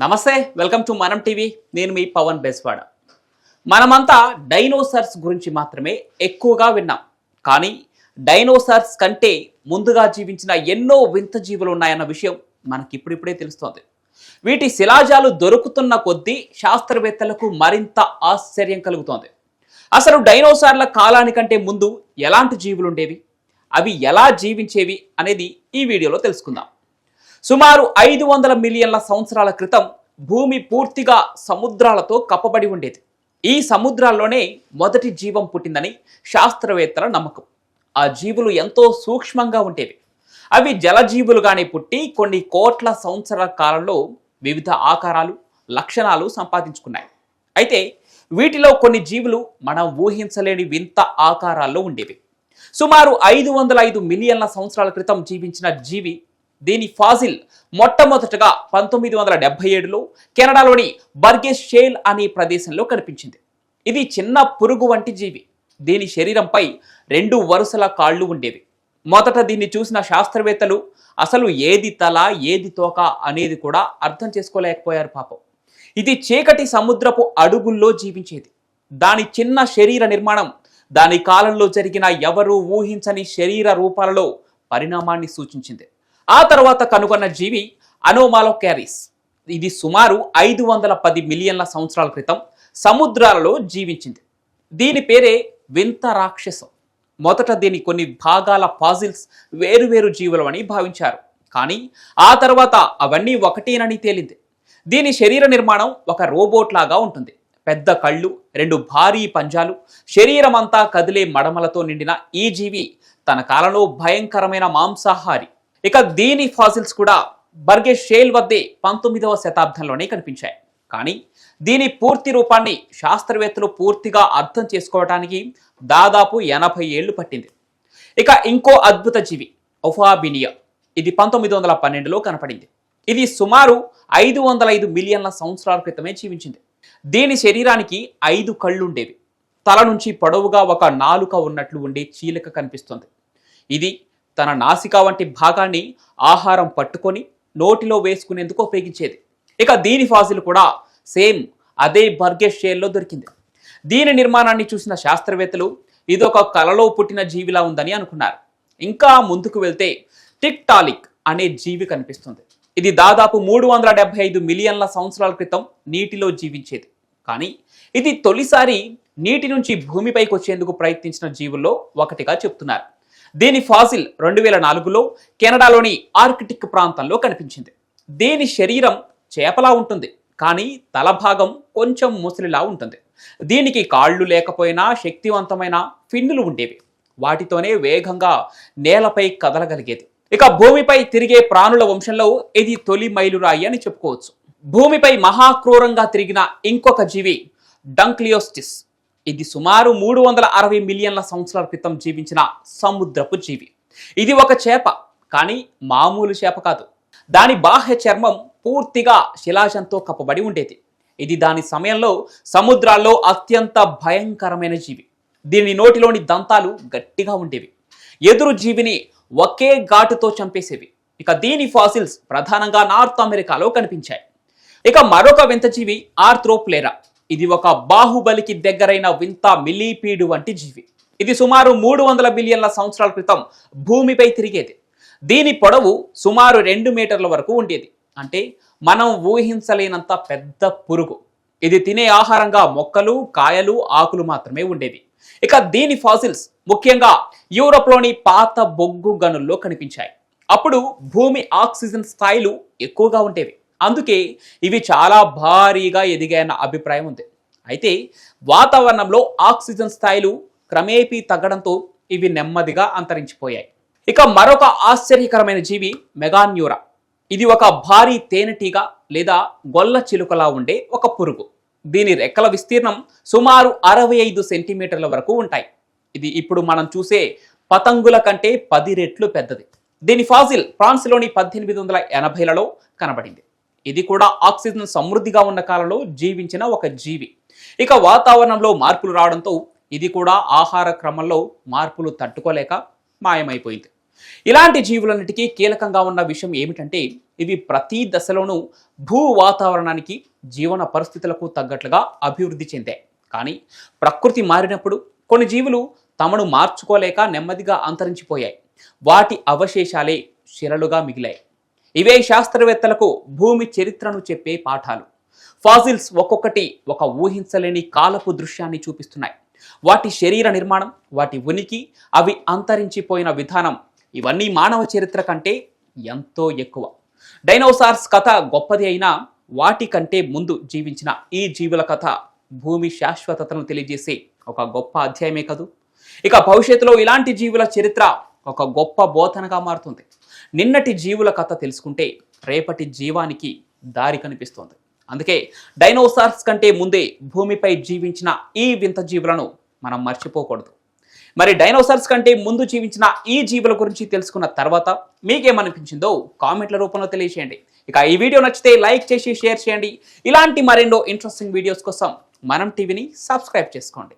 నమస్తే welcome to మనం TV. నేను మీ పవన్ బెస్వాడ. మనమంతా డైనోసార్స్ గురించి మాత్రమే ఎక్కువగా విన్నాం. కానీ డైనోసార్స్ కంటే ముందుగా జీవించిన ఎన్నో వింత జీవులు ఉన్నాయన్న విషయం మనకి ఇప్పుడిప్పుడే తెలుస్తోంది. వీటి శిలాజాలు దొరుకుతున్న కొద్దీ శాస్త్రవేత్తలకు మరింత ఆశ్చర్యం కలుగుతోంది. అసలు డైనోసార్ల కాలానికంటే ముందు ఎలాంటి జీవులు ఉండేవి అవి ఎలా జీవించేవి? అనేది ఈ వీడియోలో తెలుసుకుందాం. సుమారు ఐదు వందల మిలియన్ల సంవత్సరాల క్రితం భూమి పూర్తిగా సముద్రాలతో కప్పబడి ఉండేది. ఈ సముద్రాల్లోనే మొదటి జీవం పుట్టిందని శాస్త్రవేత్తల నమ్మకం. ఆ జీవులు ఎంతో సూక్ష్మంగా ఉండేవి. అవి జలజీవులుగానే పుట్టి కొన్ని కోట్ల సంవత్సరాల కాలంలో వివిధ ఆకారాలు లక్షణాలు సంపాదించుకున్నాయి. అయితే వీటిలో కొన్ని జీవులు మనం ఊహించలేని వింత ఆకారాల్లో ఉండేవి. సుమారు ఐదు వందల ఐదు మిలియన్ల సంవత్సరాల క్రితం జీవించిన జీవి దీని ఫాజిల్? మొట్టమొదటగా పంతొమ్మిది వందల డెబ్బై ఏడులో కెనడాలోని బర్గెస్ షేల్ అనే ప్రదేశంలో కనిపించింది. ఇది చిన్న పురుగు వంటి జీవి. దీని శరీరంపై రెండు వరుసల కాళ్ళు ఉండేవి. మొదట దీన్ని చూసిన శాస్త్రవేత్తలు అసలు ఏది తల ఏది తోక అనేది కూడా అర్థం చేసుకోలేకపోయారు పాపం. ఇది చీకటి సముద్రపు అడుగుల్లో జీవించేది. దాని చిన్న శరీర నిర్మాణం దాని కాలంలో జరిగిన ఎవరూ ఊహించని శరీర రూపాలలో పరిణామాన్ని సూచించింది. ఆ తర్వాత కనుగొన్న జీవి అనోమాలో క్యారీస్ ఇది సుమారు ఐదు వందల పది మిలియన్ల సంవత్సరాల క్రితం సముద్రాలలో జీవించింది. దీని పేరే వింత రాక్షసం. మొదట దీని కొన్ని భాగాల పాజిల్స్ వేరువేరు జీవులు అని భావించారు. కానీ ఆ తర్వాత అవన్నీ ఒకటేనని తేలింది. దీని శరీర నిర్మాణం ఒక రోబోట్ లాగా ఉంటుంది. పెద్ద కళ్ళు రెండు భారీ పంజాలు శరీరం అంతా కదిలే మడమలతో నిండిన ఈ జీవి తన కాలంలో భయంకరమైన మాంసాహారి. ఇక దీని ఫాసిల్స్ కూడా బర్గే షేల్ వద్దే పంతొమ్మిదవ శతాబ్దంలోనే కనిపించాయి. కానీ దీని పూర్తి రూపాన్ని శాస్త్రవేత్తలు పూర్తిగా అర్థం చేసుకోవడానికి దాదాపు ఎనభై ఏళ్ళు పట్టింది. ఇక ఇంకో అద్భుత జీవి ఒఫాబినియా. ఇది పంతొమ్మిది వందల పన్నెండులో కనపడింది. ఇది సుమారు ఐదు వందల ఐదు మిలియన్ల సంవత్సరాల క్రితమే జీవించింది. దీని శరీరానికి ఐదు కళ్ళుండేవి. తల నుంచి పొడవుగా ఒక నాలుక ఉన్నట్లు ఉండే చీలిక కనిపిస్తుంది. ఇది తన నాసిక వంటి భాగాన్ని ఆహారం పట్టుకొని నోటిలో వేసుకునేందుకు ఉపయోగించేది. ఇక దీని ఫాజిల్ కూడా సేమ్ అదే బర్గెస్ షేల్లో దొరికింది. దీని నిర్మాణాన్ని చూసిన శాస్త్రవేత్తలు ఇదొక కలలో పుట్టిన జీవిలా ఉందని అనుకున్నారు. ఇంకా ముందుకు వెళ్తే టిక్టాలిక్ అనే జీవి కనిపిస్తుంది. ఇది దాదాపు మూడు వందల డెబ్బై ఐదు మిలియన్ల సంవత్సరాల క్రితం నీటిలో జీవించేది. కానీ ఇది తొలిసారి నీటి నుంచి భూమిపైకి వచ్చేందుకు ప్రయత్నించిన జీవుల్లో ఒకటిగా చెప్తున్నారు. దీని ఫాసిల్ రెండు వేల నాలుగులో కెనడాలోని ఆర్కిటిక్ ప్రాంతంలో కనిపించింది. దీని శరీరం చేపలా ఉంటుంది కానీ తల భాగం కొంచెం ముసలిలా ఉంటుంది. దీనికి కాళ్ళు లేకపోయినా శక్తివంతమైన ఫిన్నులు ఉండేవి. వాటితోనే వేగంగా నేలపై కదలగలిగేది. ఇక భూమిపై తిరిగే ప్రాణుల వంశంలో ఇది తొలి మైలురాయి అని చెప్పుకోవచ్చు. భూమిపై మహాక్రూరంగా తిరిగిన ఇంకొక జీవి డంక్లియోస్టిస్. ఇది సుమారు మూడు వందల అరవై మిలియన్ల సంవత్సరాల క్రితం జీవించిన సముద్రపు జీవి. ఇది ఒక చేప కానీ మామూలు చేప కాదు. దాని బాహ్య చర్మం పూర్తిగా శిలాజంతో కప్పబడి ఉండేది. ఇది దాని సమయంలో సముద్రాల్లో అత్యంత భయంకరమైన జీవి. దీని నోటిలోని దంతాలు గట్టిగా ఉండేవి. ఎదురు జీవిని ఒకే ఘాటుతో చంపేసేవి. ఇక దీని ఫాసిల్స్ ప్రధానంగా నార్త్ అమెరికాలో కనిపించాయి. ఇక మరొక వింత జీవి ఆర్థ్రోప్లేరా. ఇది ఒక బాహుబలికి దగ్గరైన వింత మిలీపీడు వంటి జీవి. ఇది సుమారు మూడు వందల బిలియన్ల సంవత్సరాల క్రితం భూమిపై తిరిగేది. దీని పొడవు సుమారు రెండు మీటర్ల వరకు ఉండేది. అంటే మనం ఊహించలేనంత పెద్ద పురుగు. ఇది తినే ఆహారంగా మొక్కలు కాయలు ఆకులు మాత్రమే ఉండేవి. ఇక దీని ఫాసిల్స్ ముఖ్యంగా యూరోప్లోని పాత బొగ్గు గనుల్లో కనిపించాయి. అప్పుడు భూమి ఆక్సిజన్ స్థాయిలు ఎక్కువగా ఉండేవి. అందుకే ఇవి చాలా భారీగా ఎదిగాయన్న అభిప్రాయం ఉంది. అయితే వాతావరణంలో ఆక్సిజన్ స్థాయిలు క్రమేపీ తగ్గడంతో ఇవి నెమ్మదిగా అంతరించిపోయాయి. ఇక మరొక ఆశ్చర్యకరమైన జీవి మెగాన్యూరా. ఇది ఒక భారీ తేనెటీగ లేదా గొల్ల చిలుకలా ఉండే ఒక పురుగు. దీని రెక్కల విస్తీర్ణం సుమారు అరవై ఐదు సెంటీమీటర్ల వరకు ఉంటాయి. ఇది ఇప్పుడు మనం చూసే పతంగుల కంటే పది రెట్లు పెద్దది. దీని ఫాజిల్ ఫ్రాన్స్లోని పద్దెనిమిది వందల ఎనభైలలో కనబడింది. ఇది కూడా ఆక్సిజన్ సమృద్ధిగా ఉన్న కాలంలో జీవించిన ఒక జీవి. ఇక వాతావరణంలో మార్పులు రావడంతో ఇది కూడా ఆహార క్రమంలో మార్పులు తట్టుకోలేక మాయమైపోయింది. ఇలాంటి జీవులన్నిటికీ కీలకంగా ఉన్న విషయం ఏమిటంటే ఇవి ప్రతి దశలోనూ భూ వాతావరణానికి జీవన పరిస్థితులకు తగ్గట్లుగా అభివృద్ధి చెందాయి. కానీ ప్రకృతి మారినప్పుడు కొన్ని జీవులు తమను మార్చుకోలేక నెమ్మదిగా అంతరించిపోయాయి. వాటి అవశేషాలే శిలలుగా మిగిలాయి. ఇవే శాస్త్రవేత్తలకు భూమి చరిత్రను చెప్పే పాఠాలు. ఫాజిల్స్ ఒక్కొక్కటి ఒక ఊహించలేని కాలపు దృశ్యాన్ని చూపిస్తున్నాయి. వాటి శరీర నిర్మాణం వాటి ఉనికి అవి అంతరించిపోయిన విధానం ఇవన్నీ మానవ చరిత్ర కంటే ఎంతో ఎక్కువ. డైనోసార్స్ కథ గొప్పది అయినా వాటి కంటే ముందు జీవించిన ఈ జీవుల కథ భూమి శాశ్వతతను తెలియజేసే ఒక గొప్ప అధ్యాయమే కదూ? ఇక భవిష్యత్తులో ఇలాంటి జీవుల చరిత్ర ఒక గొప్ప బోధనగా మారుతుంది. నిన్నటి జీవుల కథ తెలుసుకుంటే రేపటి జీవానికి దారి కనిపిస్తుంది. అందుకే డైనోసార్స్ కంటే ముందే భూమిపై జీవించిన ఈ వింత జీవులను మనం మర్చిపోకూడదు. మరి డైనోసార్స్ కంటే ముందు జీవించిన ఈ జీవుల గురించి తెలుసుకున్న తర్వాత మీకేమనిపించిందో కామెంట్ల రూపంలో తెలియజేయండి ఇక ఈ వీడియో నచ్చితే లైక్ చేసి షేర్ చేయండి. ఇలాంటి మరెన్నో ఇంట్రెస్టింగ్ వీడియోస్ కోసం మనం టీవీని సబ్స్క్రైబ్ చేసుకోండి.